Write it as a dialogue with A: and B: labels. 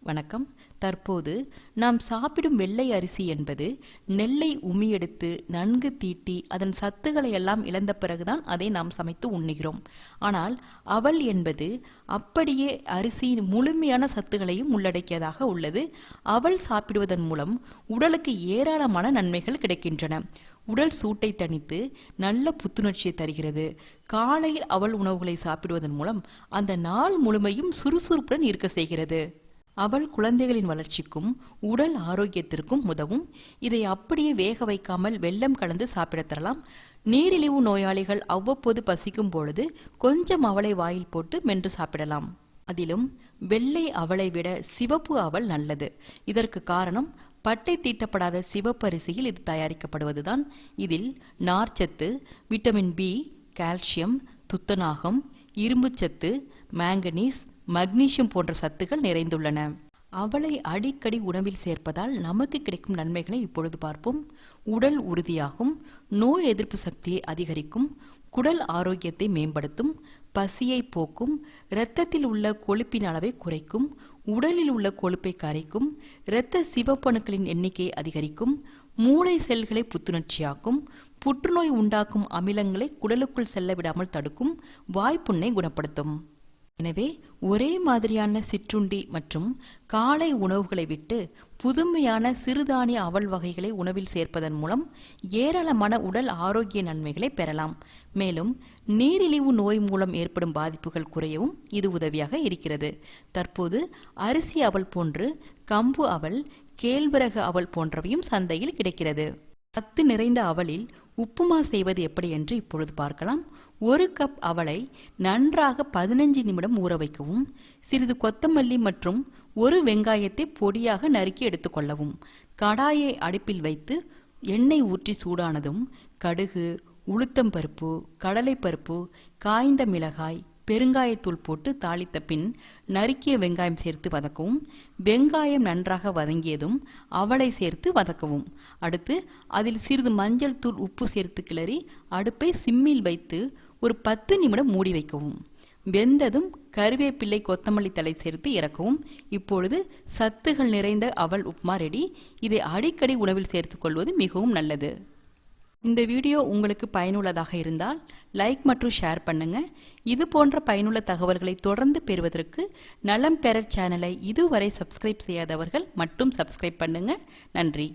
A: வணக்கம். தற்போது நாம் சாப்பிடும் வெள்ளை அரிசி என்பது நெல்லை உமியெடுத்து நன்கு தீட்டி அதன் சத்துக்களை எல்லாம் இழந்த பிறகுதான் அதை நாம் சமைத்து உண்ணுகிறோம். ஆனால் அவல் என்பது அப்படியே அரிசியின் முழுமையான சத்துக்களையும் உள்ளடக்கியதாக உள்ளது. அவல் சாப்பிடுவதன் மூலம் உடலுக்கு ஏராளமான நன்மைகள் கிடைக்கின்றன. உடல் சூட்டை தணித்து நல்ல புத்துணர்ச்சியை தருகிறது. காலையில் அவல் உணவுகளை சாப்பிடுவதன் மூலம் அந்த நாள் முழுமையும் சுறுசுறுப்புடன் இருக்க செய்கிறது. அவள் குழந்தைகளின் வளர்ச்சிக்கும் உடல் ஆரோக்கியத்திற்கும் உதவும். இதை அப்படியே வேக வைக்காமல் வெள்ளம் கலந்து சாப்பிட தரலாம். நீரிழிவு நோயாளிகள் அவ்வப்போது பசிக்கும் பொழுது கொஞ்சம் அவளை வாயில் போட்டு மென்று சாப்பிடலாம். அதிலும் வெள்ளை அவளை விட சிவப்பு அவள் நல்லது. இதற்கு காரணம் பட்டை தீட்டப்படாத சிவப்பரிசியில் இது தயாரிக்கப்படுவதுதான். இதில் நார்ச்சத்து விட்டமின் பி கால்சியம் துத்தநாகம் இரும்புச்சத்து மேங்கனீஸ் மக்னீசியம் போன்ற சத்துக்கள் நிறைந்துள்ளன. அவளை அடிக்கடி உணவில் சேர்ப்பதால் நமக்கு கிடைக்கும் நன்மைகளை இப்பொழுது பார்ப்போம். உடல் உறுதியாகும் நோய் எதிர்ப்பு சக்தியை அதிகரிக்கும் குடல் ஆரோக்கியத்தை மேம்படுத்தும் பசியை போக்கும் இரத்தத்தில் உள்ள கொழுப்பின் அளவை குறைக்கும் உடலில் உள்ள கொழுப்பை கரைக்கும் இரத்த சிவப்பணுக்களின் எண்ணிக்கையை அதிகரிக்கும் மூளை செல்களை புத்துணர்ச்சியாக்கும் புற்றுநோய் உண்டாக்கும் அமிலங்களை குடலுக்குள் செல்ல விடாமல் தடுக்கும் வாய்ப்புண்ணை குணப்படுத்தும். எனவே ஒரே மாதிரியான சிற்றுண்டி மற்றும் காலை உணவுகளை விட்டு புதுமையான சிறுதானிய அவல் வகைகளை உணவில் சேர்ப்பதன் மூலம் ஏராளமான உடல் ஆரோக்கிய நன்மைகளை பெறலாம். மேலும் நீரிழிவு நோய் மூலம் ஏற்படும் பாதிப்புகள் குறையவும் இது உதவியாக இருக்கிறது. தற்போது அரிசி அவல் போன்று கம்பு அவல் கேழ்வரகு அவல் போன்றவையும் சந்தையில் கிடைக்கிறது. சத்து நிறைந்த அவலில் உப்புமா செய்வது எப்படி என்று இப்பொழுது பார்க்கலாம். ஒரு கப் அவலை நன்றாக பதினஞ்சு நிமிடம் ஊற வைக்கவும் சிறிது கொத்தமல்லி மற்றும் ஒரு வெங்காயத்தை பொடியாக நறுக்கி எடுத்துக்கொள்ளவும் கடாயை அடுப்பில் வைத்து எண்ணெய் ஊற்றி சூடானதும் கடுகு உளுத்தம்பருப்பு கடலைப்பருப்பு காய்ந்த மிளகாய் பெருங்காயத்தூள் போட்டு தாளித்த பின் நறுக்கிய வெங்காயம் சேர்த்து வதக்கவும். வெங்காயம் நன்றாக வதங்கியதும் அவளை சேர்த்து வதக்கவும். அடுத்து அதில் சிறிது மஞ்சள் தூள் உப்பு சேர்த்து கிளறி அடுப்பை சிம்மில் வைத்து ஒரு பத்து நிமிடம் மூடி வைக்கவும். வெந்ததும் கருவேப்பிள்ளை கொத்தமல்லி தலை சேர்த்து இறக்கவும். இப்பொழுது சத்துகள் நிறைந்த அவல் உப்மா ரெடி இதை அடிக்கடி உணவில் சேர்த்துக்கொள்வது மிகவும் நல்லது. இந்த வீடியோ உங்களுக்கு பயனுள்ளதாக இருந்தால் லைக் மற்றும் ஷேர் பண்ணுங்க. இது போன்ற பயனுள்ள தகவல்களை தொடர்ந்து பெறுவதற்கு நலம் பெற சேனலை இதுவரை சப்ஸ்கிரைப் செய்யாதவர்கள் மட்டும் சப்ஸ்கிரைப் பண்ணுங்க. நன்றி.